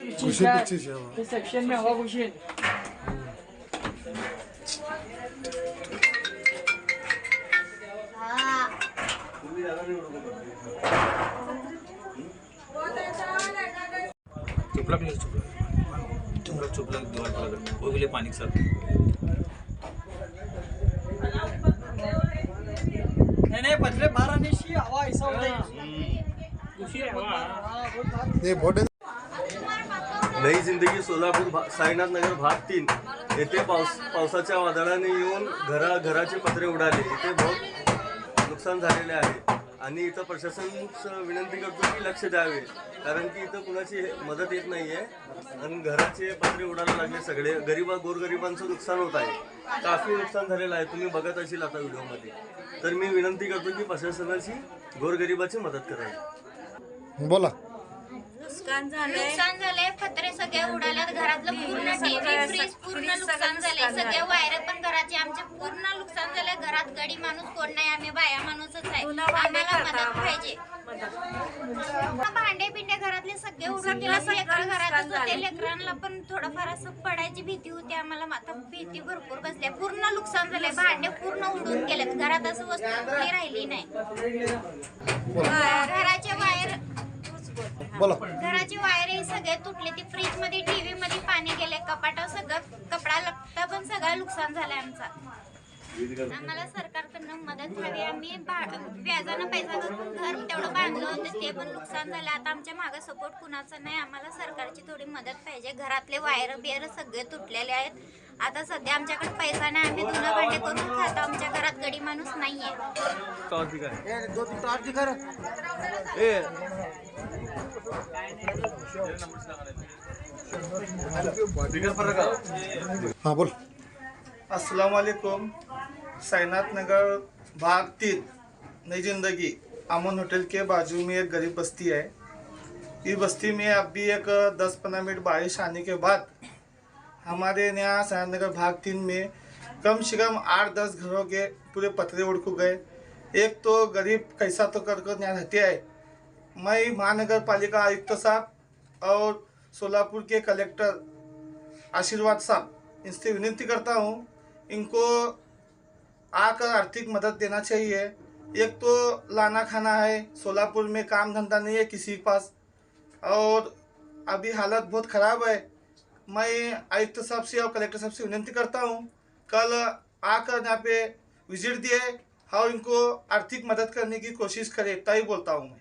घुशी पिच्ची सेवा इस सेक्शन में हवा घुशी चुपला प्लीज़ चुपला चुपला चुपला दीवार पर लगा। वो भी ले पानी के साथ। नहीं नहीं पतले बाहर आने हवा ऐसा होता है। है। हाँ बहुत हे नई जिंदगी सोलापूर भा- साईनाथ नगर भाग तीन. येथे पाऊस पावसाच्या वादळाने येऊन घरा घराचे पत्रे उडाले. इथे बहुत नुकसान झालेले आहे. आणि इथं प्रशासन विनंती करतो की लक्ष द्यावे. कारण की इथं कुणाची हे- मदत येत नाही आहे आणि घराचे पत्रे उडायला लागले सगळे. गरीबा गोरगरिबांचं नुकसान होत आहे. काफी नुकसान झालेलं आहे. तुम्ही बघत असेल आता व्हिडिओमध्ये. तर मी विनंती करतो की प्रशासनाची गोरगरिबाची मदत करावी. बोला. नुकसान झालंय. नुकसान झालंय पत्रे सगळे उडाल्यात घरातलं पूर्ण टीव्ही फ्रीज पूर्ण नुकसान झालंय सगळे वायर पण घराचे आमचे पूर्ण नुकसान झालंय. घरात गडी माणूस कोण नाही आम्ही बाया माणूसच आहे. आम्हाला मदत पाहिजे. भांडे पिंडे घरातले सगळे उडून गेले सगळं लेकरं नुकसान घरातच झालंय. होते लेकरांना पण थोडंफार असं पडायची भीती होती. आम्हाला आता भीती भरपूर बसल्या पूर्ण नुकसान झालंय. भांडे पूर्ण उडून गेलेत. घरात असं वस्तू कुठली राहिली नाही. घराचे वायर बोला. घराची वायर हे सगळे तुटले ती फ्रीजमध्ये टीव्ही मध्ये पाणी गेले कपाट सगळं कपडा लपटा पण सगळं नुकसान झालंय आमचा. आम्हाला सरकारकडनं मदत हवी आम्ही भा- व्याजानं पैसा घालून घर तेवढं बांधलं होतं ते पण नुकसान झालं. आता आमच्या मागे सपोर्ट कुणाचा नाही. आम्हाला सरकारची थोडी मदत पाहिजे. घरातले वायर बियर सगळे तुटलेले आहेत. आता सध्या आमच्याकडे पैसा नाही. आम्ही धुणं भांडे करून खातो. आमच्या घरात गडी माणूस काय? ए हाँ बोल. अस्सलाम वालेकुम साईनाथ नगर भाग तीन नई जिंदगी. अमन होटल के बाजू में एक गरीब बस्ती है. इस बस्ती में अभी एक दस पंद्रह मिनट बारिश आने के बाद हमारे यहाँ साइनाथ नगर भाग तीन में कम से कम आठ दस घरों के पूरे पतरे उड़ को गए. एक तो गरीब कैसा तो कर कर यहाँ रहते हैं. मैं महानगर पालिका आयुक्त साहब और सोलापुर के कलेक्टर आशीर्वाद साहब, इनसे विनती करता हूँ, इनको आकर आर्थिक मदद देना चाहिए। एक तो लाना खाना है, सोलापुर में काम धंधा नहीं है किसी के पास। और अभी हालत बहुत ख़राब है। मैं आयुक्त साहब से और कलेक्टर साहब से विनती करता हूँ, कल आकर यहाँ पे विज़िट दिए और इनको आर्थिक मदद करने की कोशिश करें तय बोलता हूँ मैं।